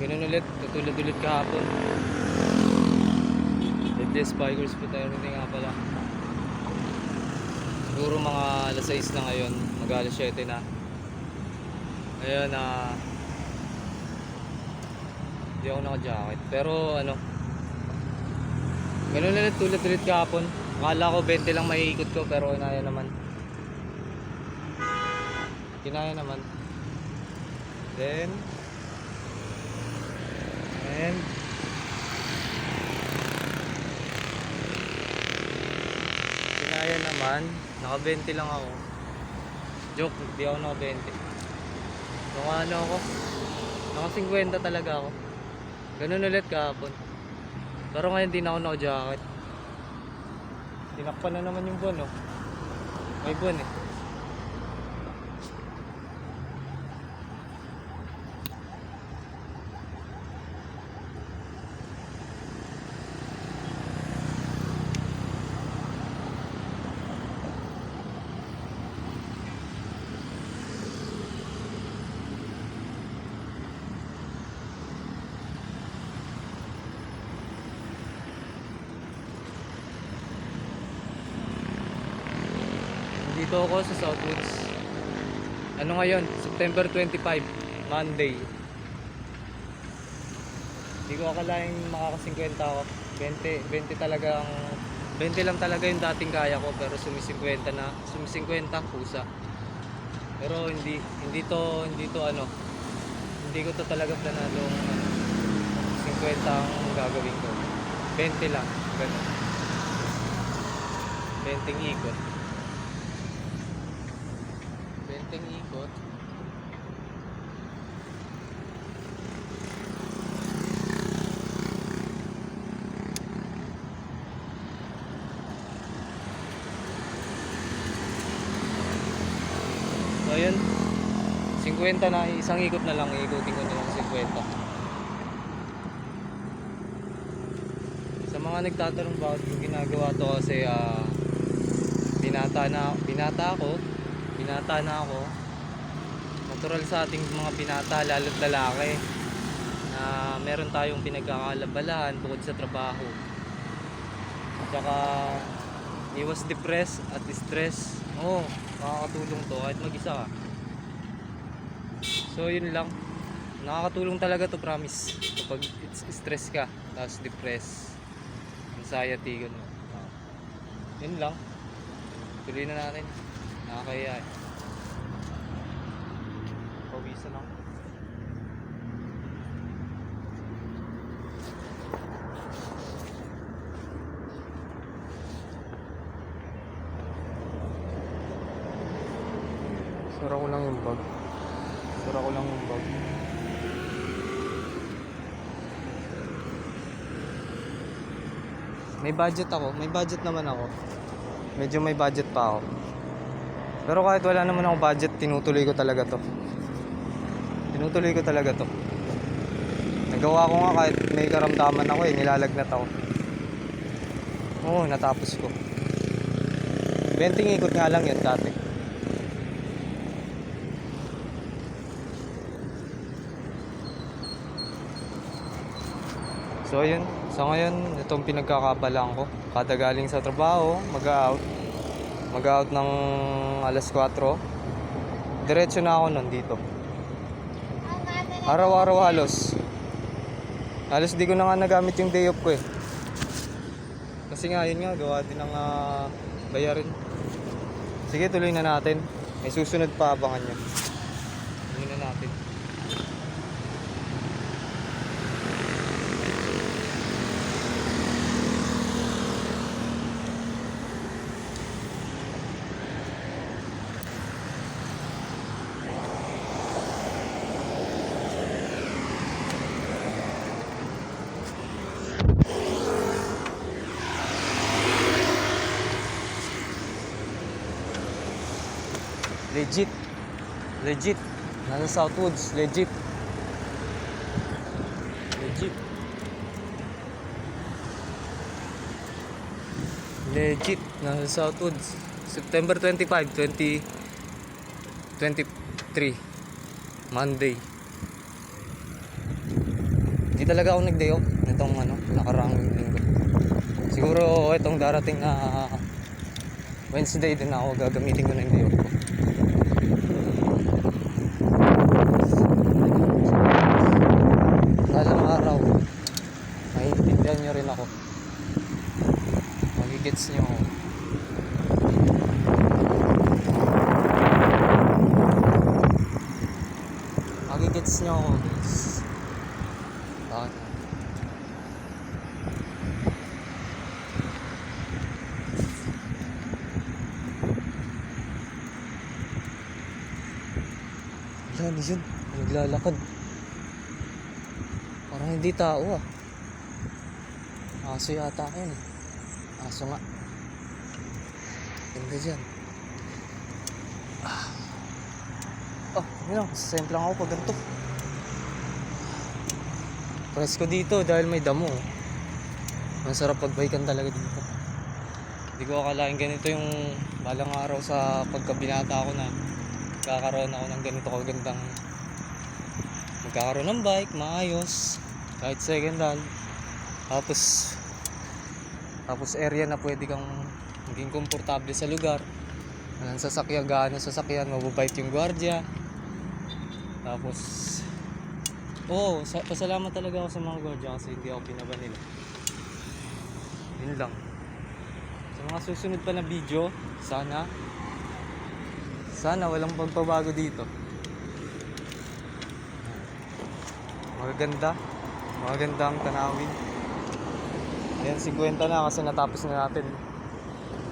Ganun ulit, tutulad ulit kahapon. Headless bikers po tayo rin nga pala. Siguro mga alas 6 na ngayon, mag alas 7 na. Ayun na hindi ako naka-jacket. Pero ano, ganun ulit tulad ulit kahapon. Akala ko 20 lang maiikot ko pero inaya naman. Kinaya naman. Then, and, kinaya naman. Naka 20 lang ako. Joke, di ako naka 20. Naka ano ako? Naka 50 talaga ako. Ganun ulit kahapon. Pero ngayon di na ako naka-jacket. Tinakpan na naman yung buwan, oh. May buwan eh. Dito ako sa Southwoods. Ano ngayon? September 25, Monday. Hindi ko akalaing makaka-50 ako. 20, 20 talaga ang 20 lang talaga yung dating kaya ko pero sumi-50 na, sumi-50 pusa. Pero hindi hindi to hindi to ano. Hindi ko to talaga planadong ano, 50 ang gagawin ko. 20 lang, ganun. 20 ikot. 20 ikot. So yun, 50 na, isang ikot na lang, ikutin ko na lang 50. Sa mga nagtatanong bakit ko ginagawa to? Kasi ah, binata na, binata ako, binata na ako. Natural sa ating mga binata, lalo't lalaki, na meron tayong pinagkakalabalahan bukod sa trabaho. Tsaka, iwas depress at stress. Oo, makakatulong to kahit mag-isa ka. So, yun lang. Nakakatulong talaga to, promise. Kapag stress ka, tapos depress, anxiety, gano'n. Ah. Yun lang. Tuloy na natin. Nakakaya eh. Pawisan lang. Sara ko lang yung bag. Sara ko lang yung bag. May budget ako. May budget naman ako. Medyo may budget pa ako. Pero kahit wala naman ako budget, tinutuloy ko talaga to. Tinutuloy ko talaga to. Nagawa ko nga kahit may karamdaman ako eh, nilalagnat ako. Oo, natapos ko. 20 ikot nga lang yun dati. So yun, sa ngayon, itong pinagkakabalaan ko. Kada galing sa trabaho, mag-out. Mag-out ng alas 4. Diretso na ako nandito. Araw-araw halos. Halos di ko na nga nagamit yung day off ko eh. Kasi nga, yun nga, gawa din ng ah, bayarin. Sige, tuloy na natin. May susunod pa abangan nyo. Tuloy na natin. Legit. Legit. Nasa Southwoods. Legit. Legit. Legit. Nasa Southwoods. September 25, 2023. Monday. Hindi talaga ako nag-day off nitong ano, nakaraang linggo. Siguro itong darating na Wednesday din ako gagamitin ko na yung day off ko. Balang araw, maiintindihan nyo rin ako. Magigets nyo ako. Magigets nyo ako, guys. Bakit? Wala na yun. Naglalakad. Parang hindi tao ah. Aso yata yun eh. Aso nga. Ganda dyan. Ah. Oh, yun lang. Sasayang lang ako pag ganito. Presko dito dahil may damo. Ang sarap pagbaykan talaga dito. Hindi ko akalain ganito yung balang araw sa pagkabinata ko na magkakaroon ako ng ganito kagandang magkakaroon ng bike, maayos, kahit second hand. Tapos tapos area na pwede kang maging komportable sa lugar. Walang sasakyan, gaano sasakyan, mababait yung gwardiya. Tapos, oo, sa, pasalamat talaga ako sa mga gwardiya kasi hindi ako pinaba nila. Yun lang. Sa mga susunod pa na video, sana, sana walang pagbabago dito. Magaganda, magaganda ang tanawin. Ayan, 50 na kasi natapos na natin.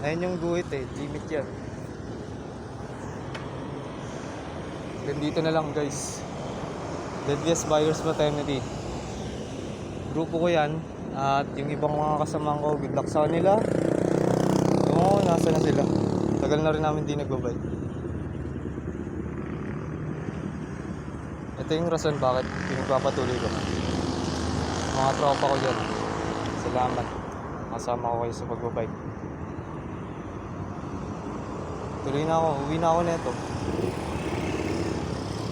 Ayan yung guhit eh, limit yan. Then dito na lang guys. Deadliest Buyers Fraternity. Grupo ko yan. At yung ibang mga kasamahan ko, good luck sa kanila. Oo, nasa na sila. Tagal na rin namin di nagbabay. Ito yung rason bakit pinagpapatuloy ko. Mga tropa ko dyan. Salamat. Kasama ko kayo sa pagbabike. Tuloy na ako. Uwi na ako neto.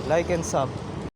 Like and sub.